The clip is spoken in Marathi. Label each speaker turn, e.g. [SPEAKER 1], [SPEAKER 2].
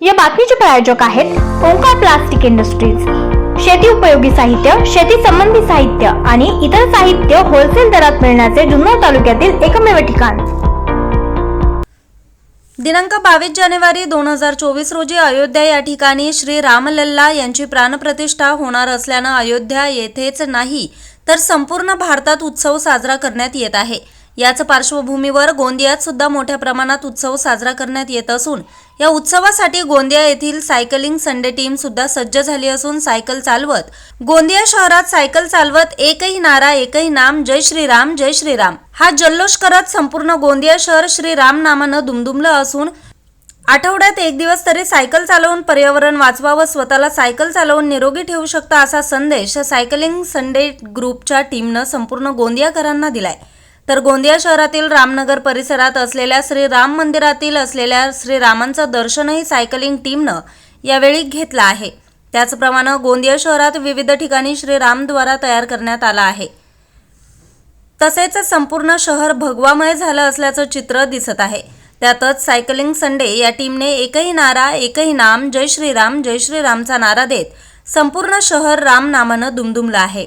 [SPEAKER 1] या बातमीचे प्रायोजक आहेत ओंकार प्लास्टिक इंडस्ट्रीज. शेती उपयोगी साहित्य शेती संबंधी साहित्य आणि इतर साहित्य होलसेल दरात मिळण्याचे जुन्नर तालुक्यातील एकमेव ठिकाण.
[SPEAKER 2] दिनांक बावीस जानेवारी दोन हजार चोवीस रोजी अयोध्या या ठिकाणी श्री रामलल्ला यांची प्राणप्रतिष्ठा होणार असल्यानं अयोध्या येथेच नाही तर संपूर्ण भारतात उत्सव साजरा करण्यात येत आहे. याच पार्श्वभूमीवर गोंदियात सुद्धा मोठ्या प्रमाणात उत्सव साजरा करण्यात येत असून या उत्सवासाठी गोंदिया येथील सायकलिंग संडे टीम सुद्धा सज्ज झाली असून सायकल चालवत गोंदिया शहरात सायकल चालवत एकही नारा एकही नाम जय श्रीराम जय श्रीराम. हा जल्लोष करत संपूर्ण गोंदिया शहर श्रीराम नामानं दुमदुमलं असून आठवड्यात एक दिवस तरी सायकल चालवून पर्यावरण वाचवा व स्वतःला सायकल चालवून निरोगी ठेवू शकता असा संदेश सायकलिंग संडे ग्रुपच्या टीमनं संपूर्ण गोंदियाकरांना दिलाय. तर गोंदिया शहरातील रामनगर परिसरात असलेल्या श्री राम मंदिरातील असलेल्या श्रीरामांचं दर्शनही सायकलिंग टीमनं यावेळी घेतलं आहे. त्याचप्रमाणे गोंदिया शहरात विविध ठिकाणी श्रीरामद्वारा तयार करण्यात आला आहे. तसेच संपूर्ण शहर भगवामय झालं असल्याचं चित्र दिसत आहे. त्यातच सायकलिंग संडे या टीमने एकही नारा एकही नाम जय श्रीराम जय श्रीरामचा नारा देत संपूर्ण शहर राम नामानं दुमदुमलं आहे.